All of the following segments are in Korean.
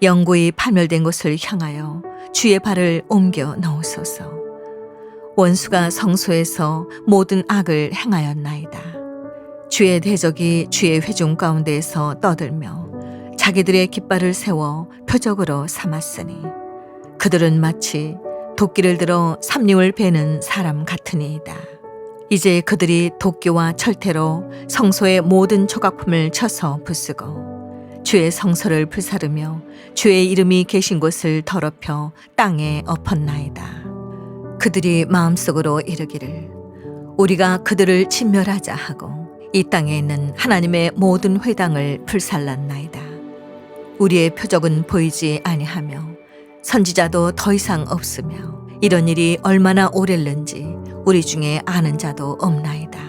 영구히 파멸된 곳을 향하여 주의 발을 옮겨 넣으소서. 원수가 성소에서 모든 악을 행하였나이다. 주의 대적이 주의 회중 가운데에서 떠들며 자기들의 깃발을 세워 표적으로 삼았으니 그들은 마치 도끼를 들어 삼림을 베는 사람 같으니이다. 이제 그들이 도끼와 철퇴로 성소의 모든 조각품을 쳐서 부수고 주의 성소를 불사르며 주의 이름이 계신 곳을 더럽혀 땅에 엎었나이다. 그들이 마음속으로 이르기를 우리가 그들을 진멸하자 하고 이 땅에 있는 하나님의 모든 회당을 불살랐나이다. 우리의 표적은 보이지 아니하며 선지자도 더 이상 없으며 이런 일이 얼마나 오랬는지 우리 중에 아는 자도 없나이다.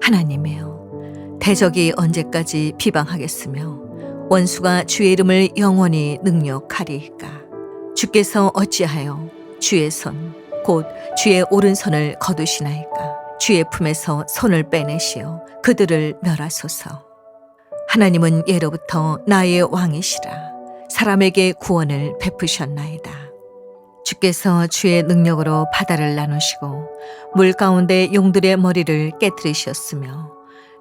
하나님이여, 대적이 언제까지 비방하겠으며 원수가 주의 이름을 영원히 능력하리이까. 주께서 어찌하여 주의 손, 곧 주의 오른손을 거두시나이까. 주의 품에서 손을 빼내시어 그들을 멸하소서. 하나님은 예로부터 나의 왕이시라. 사람에게 구원을 베푸셨나이다. 주께서 주의 능력으로 바다를 나누시고 물 가운데 용들의 머리를 깨뜨리셨으며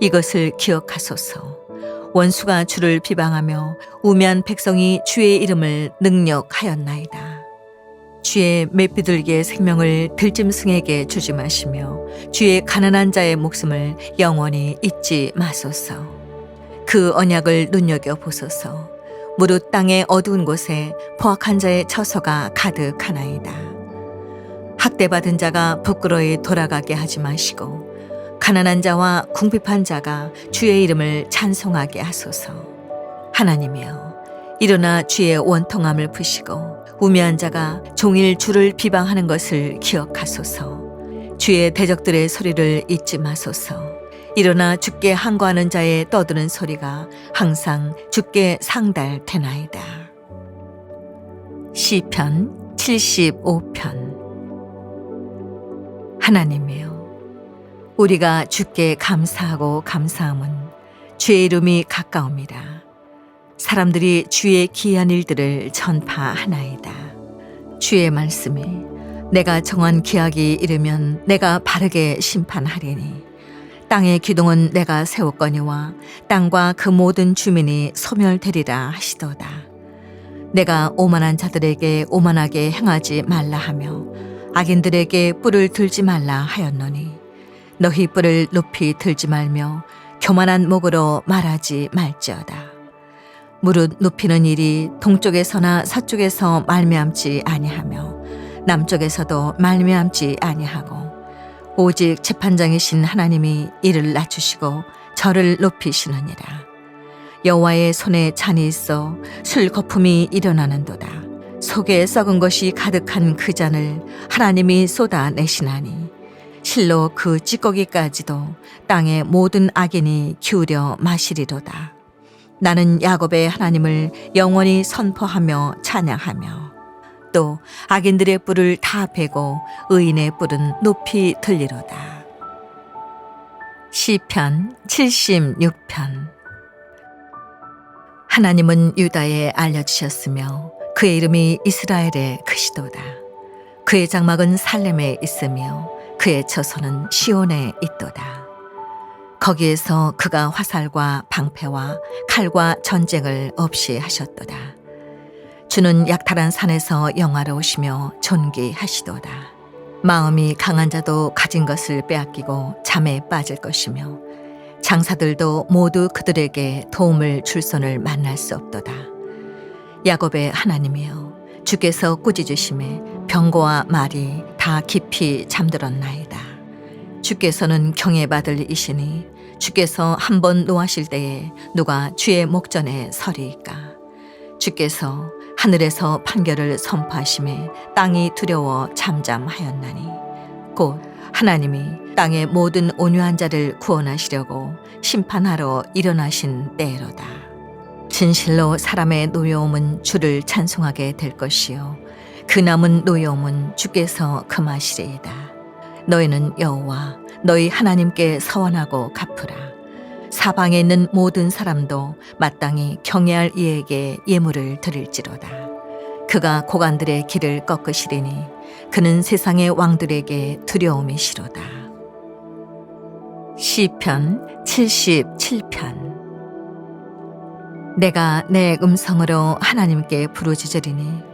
이것을 기억하소서. 원수가 주를 비방하며 우매한 백성이 주의 이름을 능력하였나이다. 주의 맷비둘기의 생명을 들짐승에게 주지 마시며 주의 가난한 자의 목숨을 영원히 잊지 마소서. 그 언약을 눈여겨 보소서. 무릇 땅의 어두운 곳에 포악한 자의 처소가 가득하나이다. 학대받은 자가 부끄러이 돌아가게 하지 마시고 가난한 자와 궁핍한 자가 주의 이름을 찬송하게 하소서. 하나님이여 일어나 주의 원통함을 푸시고 우매한 자가 종일 주를 비방하는 것을 기억하소서. 주의 대적들의 소리를 잊지 마소서. 일어나 죽게 항거하는 자의 떠드는 소리가 항상 죽게 상달되나이다. 시편 75편 하나님이여 우리가 주께 감사하고 감사함은 주의 이름이 가까웁니다. 사람들이 주의 기한 일들을 전파하나이다. 주의 말씀이 내가 정한 기약이 이르면 내가 바르게 심판하리니 땅의 기둥은 내가 세웠거니와 땅과 그 모든 주민이 소멸되리라 하시도다. 내가 오만한 자들에게 오만하게 행하지 말라 하며 악인들에게 뿔을 들지 말라 하였노니 너희 뿔을 높이 들지 말며 교만한 목으로 말하지 말지어다. 무릇 높이는 일이 동쪽에서나 서쪽에서 말미암지 아니하며 남쪽에서도 말미암지 아니하고 오직 재판장이신 하나님이 이를 낮추시고 저를 높이시느니라. 여호와의 손에 잔이 있어 술 거품이 일어나는도다. 속에 썩은 것이 가득한 그 잔을 하나님이 쏟아내시나니 실로 그 찌꺼기까지도 땅의 모든 악인이 기울여 마시리로다. 나는 야곱의 하나님을 영원히 선포하며 찬양하며 또 악인들의 뿔을 다 베고 의인의 뿔은 높이 들리로다. 시편 76편 하나님은 유다에 알려주셨으며 그의 이름이 이스라엘의 크시도다. 그의 장막은 살렘에 있으며 그의 처소는 시온에 있도다. 거기에서 그가 화살과 방패와 칼과 전쟁을 없이 하셨도다. 주는 약탈한 산에서 영화로우시며 존귀하시도다. 마음이 강한 자도 가진 것을 빼앗기고 잠에 빠질 것이며 장사들도 모두 그들에게 도움을 줄 손을 만날 수 없도다. 야곱의 하나님이여 주께서 꾸짖으심에 병고와 말이 다 깊이 잠들었나이다. 주께서는 경외받을 이시니 주께서 한 번 노하실 때에 누가 주의 목전에 서리이까. 주께서 하늘에서 판결을 선포하심에 땅이 두려워 잠잠하였나니 곧 하나님이 땅의 모든 온유한 자를 구원하시려고 심판하러 일어나신 때로다. 진실로 사람의 노여움은 주를 찬송하게 될 것이요 그 남은 노여움은 주께서 금하시리이다. 너희는 여호와 너희 하나님께 서원하고 갚으라. 사방에 있는 모든 사람도 마땅히 경외할 이에게 예물을 드릴지로다. 그가 고관들의 길을 꺾으시리니 그는 세상의 왕들에게 두려움이 시로다. 시편 77편 내가 내 음성으로 하나님께 부르짖으리니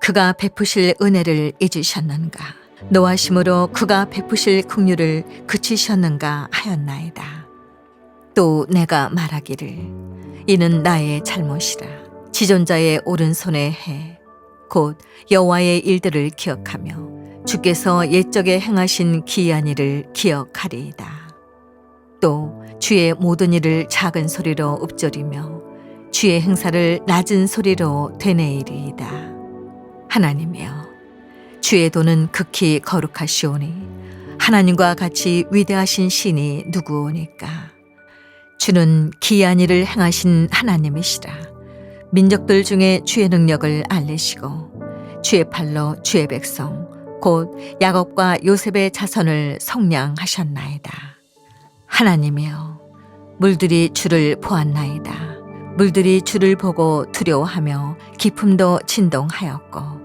그가 베푸실 은혜를 잊으셨는가 노하심으로 그가 베푸실 긍휼을 그치셨는가 하였나이다 또 내가 말하기를 이는 나의 잘못이라 지존자의 오른손에 해 곧 여호와의 일들을 기억하며 주께서 옛적에 행하신 기이한 일을 기억하리이다. 또 주의 모든 일을 작은 소리로 읊조리며 주의 행사를 낮은 소리로 되뇌이리이다. 하나님이여 주의 도는 극히 거룩하시오니 하나님과 같이 위대하신 신이 누구오니까 주는 기이한 일을 행하신 하나님이시라. 민족들 중에 주의 능력을 알리시고 주의 팔로 주의 백성 곧 야곱과 요셉의 자손을 성량하셨나이다. 하나님이여 물들이 주를 보았나이다. 물들이 주를 보고 두려워하며 기품도 진동하였고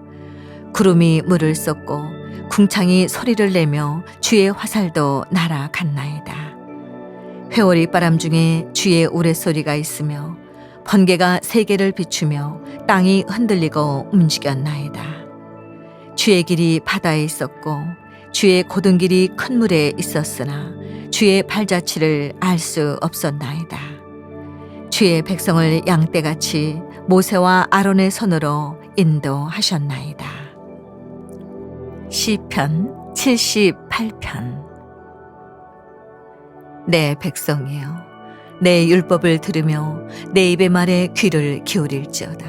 구름이 물을 쏟고 궁창이 소리를 내며 주의 화살도 날아갔나이다. 회오리 바람 중에 주의 우레소리가 있으며 번개가 세계를 비추며 땅이 흔들리고 움직였나이다. 주의 길이 바다에 있었고 주의 고든 길이 큰 물에 있었으나 주의 발자취를 알 수 없었나이다. 주의 백성을 양떼같이 모세와 아론의 손으로 인도하셨나이다. 시편 78편. 내 백성이여 내 율법을 들으며 내 입의 말에 귀를 기울일지어다.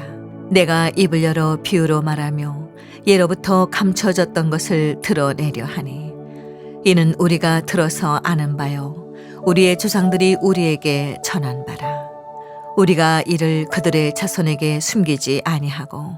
내가 입을 열어 비유로 말하며 예로부터 감춰졌던 것을 드러내려 하니 이는 우리가 들어서 아는 바요. 우리의 조상들이 우리에게 전한 바라. 우리가 이를 그들의 자손에게 숨기지 아니하고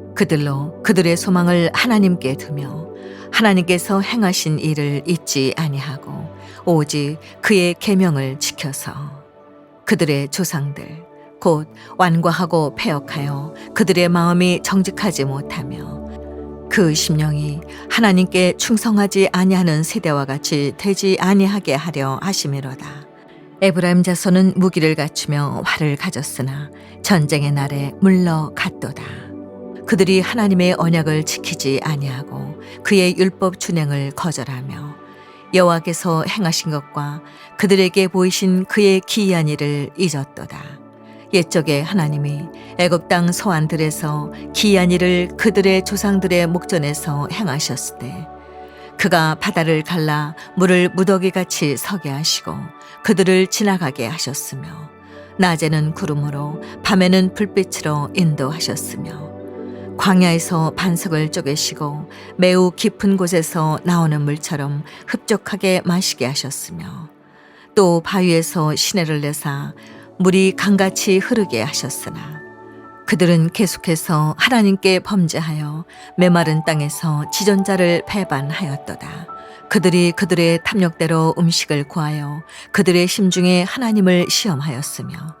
그들로 그들의 소망을 하나님께 두며 하나님께서 행하신 일을 잊지 아니하고 오직 그의 계명을 지켜서 그들의 조상들 곧 완과하고 폐역하여 그들의 마음이 정직하지 못하며 그 심령이 하나님께 충성하지 아니하는 세대와 같이 되지 아니하게 하려 하심이로다. 에브라임 자손은 무기를 갖추며 활을 가졌으나 전쟁의 날에 물러갔도다. 그들이 하나님의 언약을 지키지 아니하고 그의 율법 준행을 거절하며 여호와께서 행하신 것과 그들에게 보이신 그의 기이한 일을 잊었도다. 옛적에 하나님이 애굽 땅 소안들에서 기이한 일을 그들의 조상들의 목전에서 행하셨을 때 그가 바다를 갈라 물을 무더기 같이 서게 하시고 그들을 지나가게 하셨으며 낮에는 구름으로 밤에는 불빛으로 인도하셨으며 광야에서 반석을 쪼개시고 매우 깊은 곳에서 나오는 물처럼 흡족하게 마시게 하셨으며 또 바위에서 시내를 내사 물이 강같이 흐르게 하셨으나 그들은 계속해서 하나님께 범죄하여 메마른 땅에서 지존자를 배반하였도다. 그들이 그들의 탐욕대로 음식을 구하여 그들의 심중에 하나님을 시험하였으며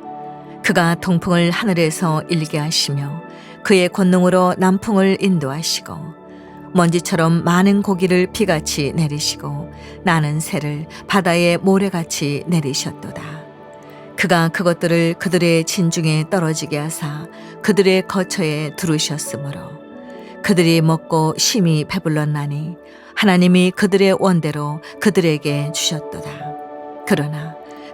그가 동풍을 하늘에서 일게 하시며 그의 권능으로 남풍을 인도하시고 먼지처럼 많은 고기를 비같이 내리시고 나는 새를 바다에 모래같이 내리셨도다. 그가 그것들을 그들의 진중에 떨어지게 하사 그들의 거처에 두르셨으므로 그들이 먹고 심히 배불렀나니 하나님이 그들의 원대로 그들에게 주셨도다. 그러나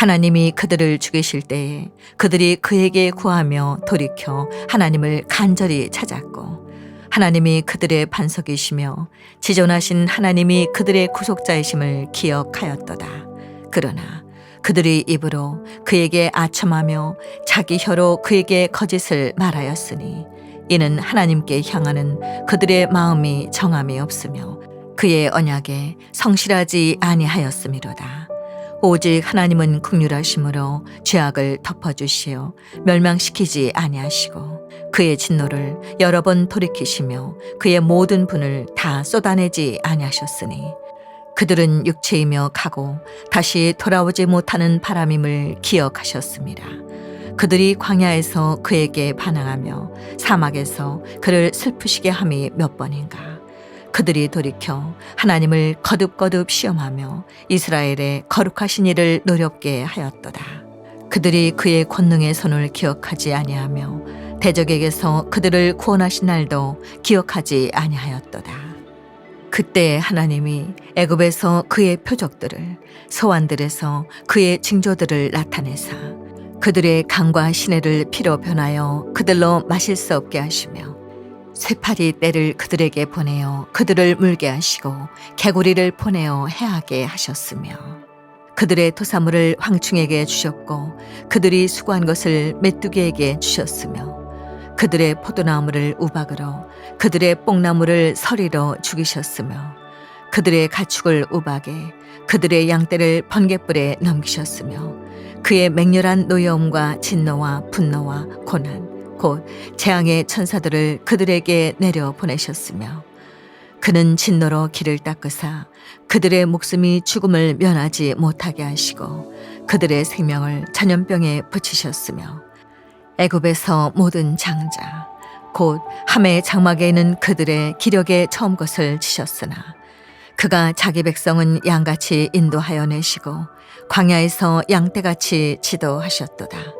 하나님이 그들을 죽이실 때에 그들이 그에게 구하며 돌이켜 하나님을 간절히 찾았고 하나님이 그들의 반석이시며 지존하신 하나님이 그들의 구속자이심을 기억하였도다. 그러나 그들이 입으로 그에게 아첨하며 자기 혀로 그에게 거짓을 말하였으니 이는 하나님께 향하는 그들의 마음이 정함이 없으며 그의 언약에 성실하지 아니하였음이로다. 오직 하나님은 국률하심으로 죄악을 덮어주시어 멸망시키지 아니하시고 그의 진노를 여러 번 돌이키시며 그의 모든 분을 다 쏟아내지 아니하셨으니 그들은 육체이며 가고 다시 돌아오지 못하는 바람임을 기억하셨습니다. 그들이 광야에서 그에게 반항하며 사막에서 그를 슬프시게 함이 몇 번인가. 그들이 돌이켜 하나님을 거듭거듭 시험하며 이스라엘의 거룩하신 일을 노렵게 하였도다. 그들이 그의 권능의 손을 기억하지 아니하며 대적에게서 그들을 구원하신 날도 기억하지 아니하였도다. 그때 하나님이 애굽에서 그의 표적들을 소환들에서 그의 징조들을 나타내사 그들의 강과 시내를 피로 변하여 그들로 마실 수 없게 하시며 쇠파리 떼를 그들에게 보내어 그들을 물게 하시고 개구리를 보내어 해하게 하셨으며 그들의 토사물을 황충에게 주셨고 그들이 수고한 것을 메뚜기에게 주셨으며 그들의 포도나무를 우박으로 그들의 뽕나무를 서리로 죽이셨으며 그들의 가축을 우박에 그들의 양떼를 번갯불에 넘기셨으며 그의 맹렬한 노여움과 진노와 분노와 고난 곧 재앙의 천사들을 그들에게 내려 보내셨으며 그는 진노로 길을 닦으사 그들의 목숨이 죽음을 면하지 못하게 하시고 그들의 생명을 전염병에 붙이셨으며 애굽에서 모든 장자 곧 함의 장막에 있는 그들의 기력에 처음 것을 치셨으나 그가 자기 백성은 양같이 인도하여 내시고 광야에서 양떼같이 지도하셨도다.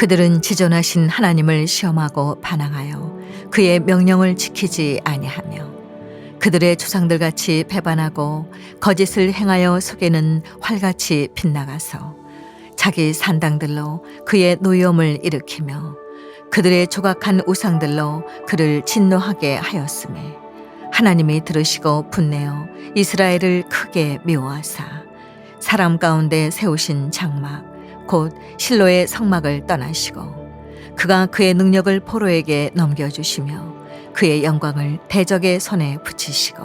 그들은 지존하신 하나님을 시험하고 반항하여 그의 명령을 지키지 아니하며 그들의 조상들 같이 배반하고 거짓을 행하여 속에는 활같이 빗나가서 자기 산당들로 그의 노여움을 일으키며 그들의 조각한 우상들로 그를 진노하게 하였음에 하나님이 들으시고 분내어 이스라엘을 크게 미워하사 사람 가운데 세우신 장막 곧 실로의 성막을 떠나시고 그가 그의 능력을 포로에게 넘겨주시며 그의 영광을 대적의 손에 붙이시고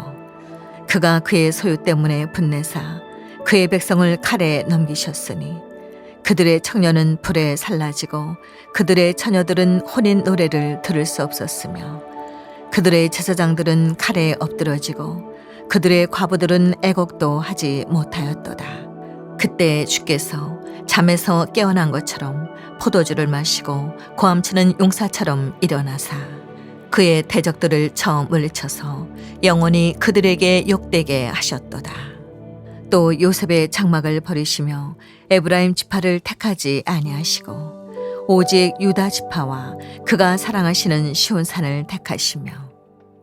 그가 그의 소유 때문에 분내사 그의 백성을 칼에 넘기셨으니 그들의 청년은 불에 살라지고 그들의 처녀들은 혼인 노래를 들을 수 없었으며 그들의 제사장들은 칼에 엎드러지고 그들의 과부들은 애곡도 하지 못하였도다. 그때 주께서 잠에서 깨어난 것처럼 포도주를 마시고 고함치는 용사처럼 일어나사 그의 대적들을 처음 물리쳐서 영원히 그들에게 욕되게 하셨도다. 또 요셉의 장막을 버리시며 에브라임 지파를 택하지 아니하시고 오직 유다 지파와 그가 사랑하시는 시온 산을 택하시며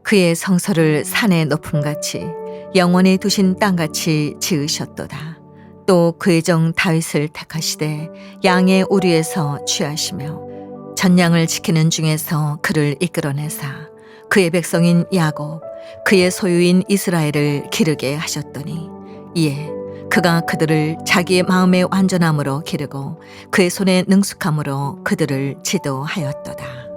그의 성소를 산의 높음같이 영원히 두신 땅같이 지으셨도다. 또 그의 종 다윗을 택하시되 양의 우리에서 취하시며 전양을 지키는 중에서 그를 이끌어내사 그의 백성인 야곱 그의 소유인 이스라엘을 기르게 하셨더니 이에 그가 그들을 자기의 마음의 완전함으로 기르고 그의 손의 능숙함으로 그들을 지도하였도다.